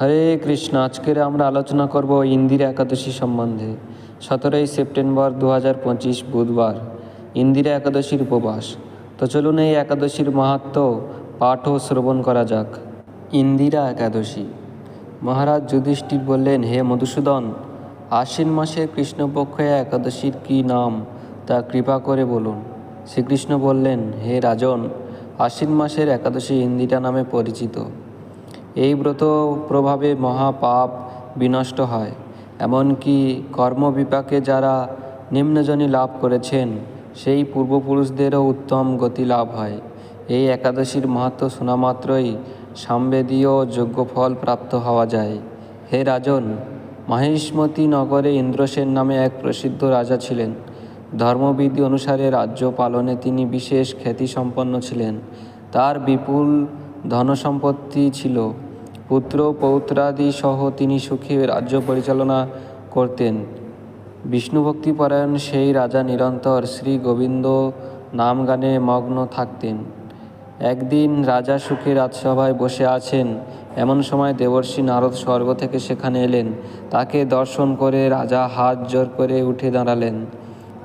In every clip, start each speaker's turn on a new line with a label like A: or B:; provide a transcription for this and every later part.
A: হরে কৃষ্ণ, আজকের আমরা আলোচনা করব ইন্দিরা একাদশী সম্বন্ধে। সতেরোই সেপ্টেম্বর দু হাজার পঁচিশ বুধবার, ইন্দিরা একাদশীর উপবাস। তো চলুন এই একাদশীর মাহাত্ম পাঠ ও শ্রবণ করা যাক। ইন্দিরা একাদশী। মহারাজ যুধিষ্ঠির বললেন, হে মধুসূদন, আশ্বিন মাসের কৃষ্ণপক্ষে একাদশীর কী নাম, তা কৃপা করে বলুন। শ্রীকৃষ্ণ বললেন, হে রাজন, আশ্বিন মাসের একাদশী ইন্দিরা নামে পরিচিত। এই ব্রত প্রভাবে মহাপাপ বিনষ্ট হয়। এমনকি কর্মবিপাকে যারা নিম্নজনী লাভ করেছেন, সেই পূর্বপুরুষদেরও উত্তম গতি লাভ হয়। এই একাদশীর মাহাত্ম শোনা মাত্রই সামবেদীয় যোগ্যফল প্রাপ্ত হওয়া যায়। হে রাজন, মাহিষ্মতি নগরে ইন্দ্রসেন নামে এক প্রসিদ্ধ রাজা ছিলেন। ধর্মবিধি অনুসারে রাজ্য পালনে তিনি বিশেষ খ্যাতিসম্পন্ন ছিলেন। তার বিপুল ধনসম্পত্তি ছিল। পুত্র, পৌত্রাদি সহ তিনি সুখে রাজ্য পরিচালনা করতেন। বিষ্ণুভক্তি পরায়ণ সেই রাজা নিরন্তর শ্রী গোবিন্দ নাম গানে মগ্ন থাকতেন। একদিন রাজা সুখে রাজসভায় বসে আছেন। এমন সময় দেবর্ষি নারদ স্বর্গ থেকে সেখানে এলেন। তাকে দর্শন করে রাজা হাত জোর করে উঠে দাঁড়ালেন।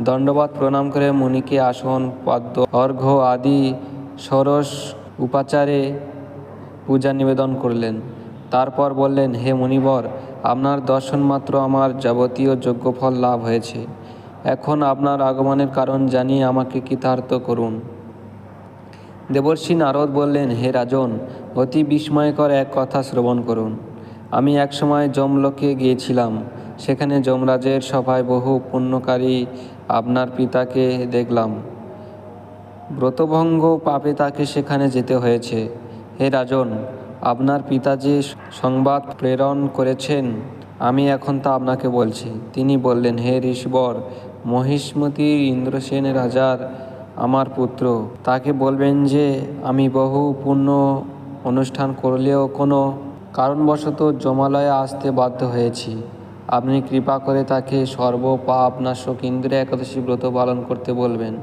A: দণ্ডবাদ প্রণাম করে মুনিকে আসন, পদ্ম, অর্ঘ্য আদি, ষোড়শ উপাচারে পূজা নিবেদন করলেন। তারপর বললেন, হে মুনিবর, আপনার দর্শন মাত্র আমার যাবতীয় যোগ্যফল লাভ হয়েছে। এখন আপনার আগমনের কারণ জানিয়ে আমাকে কৃতার্থ করুন। দেবর্ষি নারদ বললেন, হে রাজন, অতি বিস্ময়কর এক কথা শ্রবণ করুন। আমি একসময় যমলোকে গিয়েছিলাম। সেখানে যমরাজের সভায় বহু পুণ্যকারী আপনার পিতাকে দেখলাম। ব্রতভঙ্গ পাপে তাকে সেখানে যেতে হয়েছে। হে রাজন, আপনার পিতা যে সংবাদ প্রেরণ করেছেন, আমি এখন তা আপনাকে বলছি। তিনি বললেন, হে ঋষবর, মহিষ্মতি ইন্দ্রসেন রাজার আমার পুত্র, তাকে বলবেন যে, আমি বহু পুণ্য অনুষ্ঠান করলেও কোনো কারণবশত জমালয়ে আসতে বাধ্য হয়েছি। আপনি কৃপা করে তাকে সর্বপাপ নাশক ইন্দ্রে একাদশী ব্রত পালন করতে বলবেন।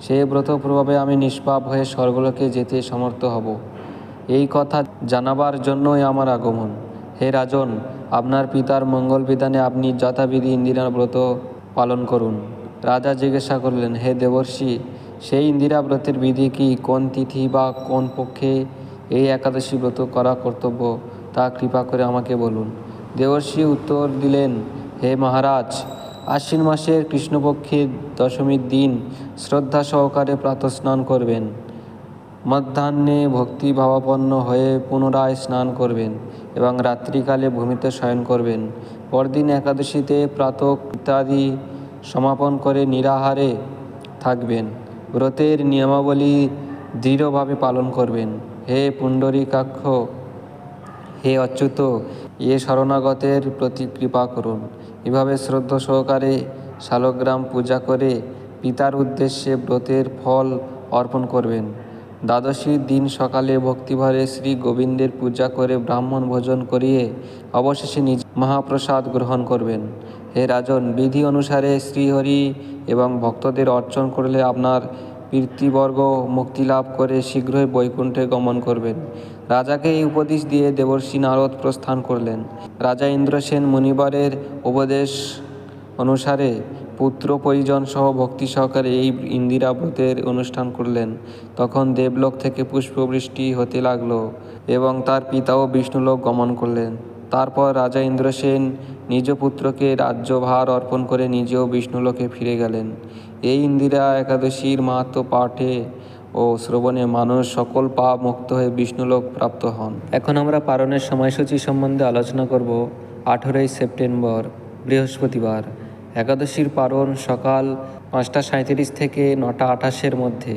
A: সেই ব্রত প্রভাবে আমি নিষ্পাপ হয়ে স্বর্গলোকে যেতে সমর্থ হব। এই কথা জানাবার জন্যই আমার আগমন। হে রাজন, আপনার পিতার মঙ্গল বিধানে আপনি যথাবিধি ইন্দিরার ব্রত পালন করুন। রাজা জিজ্ঞাসা করলেন, হে দেবর্ষি, সেই ইন্দিরা ব্রতের বিধি কি কোন তিথি বা কোন পক্ষে এই একাদশী ব্রত করা কর্তব্য, তা কৃপা করে আমাকে বলুন। দেবর্ষি উত্তর দিলেন, হে মহারাজ, আশ্বিন মাসের কৃষ্ণপক্ষের দশমীর দিন শ্রদ্ধা সহকারে প্রাতঃস্নান করবেন। মধ্যাহ্নে ভক্তিভাবাপন্ন হয়ে পুনরায় স্নান করবেন এবং রাত্রিকালে ভূমিতে শয়ন করবেন। পরদিন একাদশীতে প্রাতক ইত্যাদি সমাপন করে নিরাহারে থাকবেন। ব্রতের নিয়মাবলী দৃঢ়ভাবে পালন করবেন। হে পুণ্ডরীকাক্ষ, হে অচ্যুত, এ শরণাগতের প্রতি কৃপা করুন। এভাবে শ্রদ্ধা সহকারে শালগ্রাম পূজা করে পিতার উদ্দেশ্যে ব্রতের ফল অর্পণ করবেন। দ্বাদশীর দিন সকালে ভক্তিভরে শ্রী গোবিন্দের পূজা করে ব্রাহ্মণ ভোজন করিয়ে অবশেষে নিজ মহাপ্রসাদ গ্রহণ করবেন। হে রাজন, বিধি অনুসারে শ্রীহরি এবং ভক্তদের অর্চন করলে আপনার কীর্তিবর্গ মুক্তি লাভ করে শীঘ্রই বৈকুণ্ঠে গমন করবেন। রাজাকে এই উপদেশ দিয়ে দেবর্ষি নারদ প্রস্থান করলেন। রাজা ইন্দ্রসেন মুনিবরের উপদেশ অনুসারে পুত্র পরিজন সহ ভক্তি সহকারে এই ইন্দিরা ব্রতের অনুষ্ঠান করলেন। তখন দেবলোক থেকে পুষ্পবৃষ্টি হতে লাগল এবং তার পিতাও বিষ্ণুলোক গমন করলেন। তারপর রাজা ইন্দ্রসেন নিজ পুত্রকে রাজ্যভার অর্পণ করে নিজেও বিষ্ণুলোকে ফিরে গেলেন। এই ইন্দিরা একাদশীর মাহাত্ম পাঠে ও শ্রবণে মানুষ সকল পাপ মুক্ত হয়ে বিষ্ণুলোক প্রাপ্ত হন। এখন আমরা পারণের সময়সূচি সম্বন্ধে আলোচনা করব আঠেরোই সেপ্টেম্বর, বৃহস্পতিবার। একাদশীর পারণ সকাল পাঁচটা সাঁইত্রিশ থেকে নটা আঠাশের মধ্যে।